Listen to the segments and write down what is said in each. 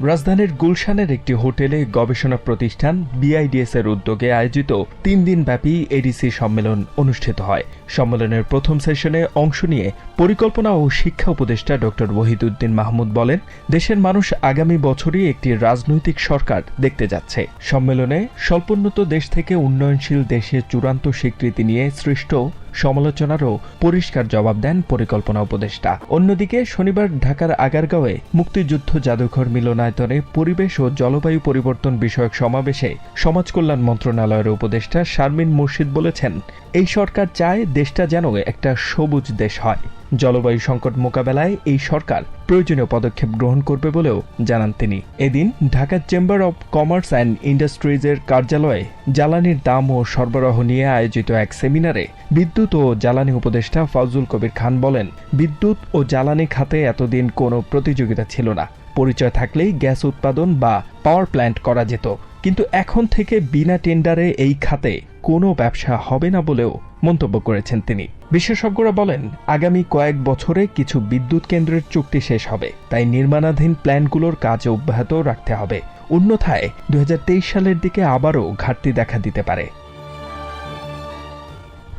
রাজধানীর গুলশানের একটি হোটেলে গবেষণা প্রতিষ্ঠান বিআইডিএস এর উদ্যোগে আয়োজিত তিন দিনব্যাপী এডিসি সম্মেলন অনুষ্ঠিত হয়। সম্মেলনের প্রথম সেশনে অংশ নিয়ে পরিকল্পনা ও শিক্ষা উপদেষ্টা ড ওহিদুদ্দিন মাহমুদ বলেন, দেশের মানুষ আগামী বছরই একটি রাজনৈতিক সরকার দেখতে যাচ্ছে। সম্মেলনে স্বল্পোন্নত দেশ থেকে উন্নয়নশীল দেশে চূড়ান্ত স্বীকৃতি নিয়ে সৃষ্ট সমালোচনারও পরিষ্কার জবাব দেন পরিকল্পনা উপদেষ্টা। অন্যদিকে শনিবার ঢাকার আগারগাঁওয়ে মুক্তিযুদ্ধ জাদুঘর মিলনায়তনে পরিবেশ ও জলবায়ু পরিবর্তন বিষয়ক সমাবেশে সমাজ কল্যাণ মন্ত্রণালয়ের উপদেষ্টা শারমিন মুর্শিদ বলেছেন, এই সরকার চায় দেশটা যেন একটা সবুজ দেশ হয়। জলবায়ু সংকট মোকাবেলায় এই সরকার প্রয়োজনীয় পদক্ষেপ গ্রহণ করবে বলেও জানান তিনি। এদিন ঢাকার চেম্বার অব কমার্স অ্যান্ড ইন্ডাস্ট্রিজের কার্যালয়ে জ্বালানির দাম ও সরবরাহ নিয়ে আয়োজিত এক সেমিনারে বিদ্যুৎ ও জ্বালানি উপদেষ্টা ফাউজুল কবির খান বলেন, বিদ্যুৎ ও জ্বালানি খাতে এতদিন কোনো প্রতিযোগিতা ছিল না। পরিচয় থাকলেই গ্যাস উৎপাদন বা পাওয়ার প্ল্যান্ট করা যেত। কিন্তু এখন থেকে বিনা টেন্ডারে এই খাতে কোনো ব্যবসা হবে না বলেও মন্তব্য করেছেন তিনি। বিশেষজ্ঞরা বলেন, আগামী কয়েক বছরে কিছু বিদ্যুৎ কেন্দ্রের চুক্তি শেষ হবে, তাই নির্মাণাধীন প্ল্যানগুলোর কাজ অব্যাহত রাখতে হবে। অন্যথায় দু হাজার তেইশ সালের দিকে আবারও ঘাটতি দেখা দিতে পারে।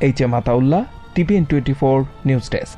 H M Ataullah, TVN twenty four news desk.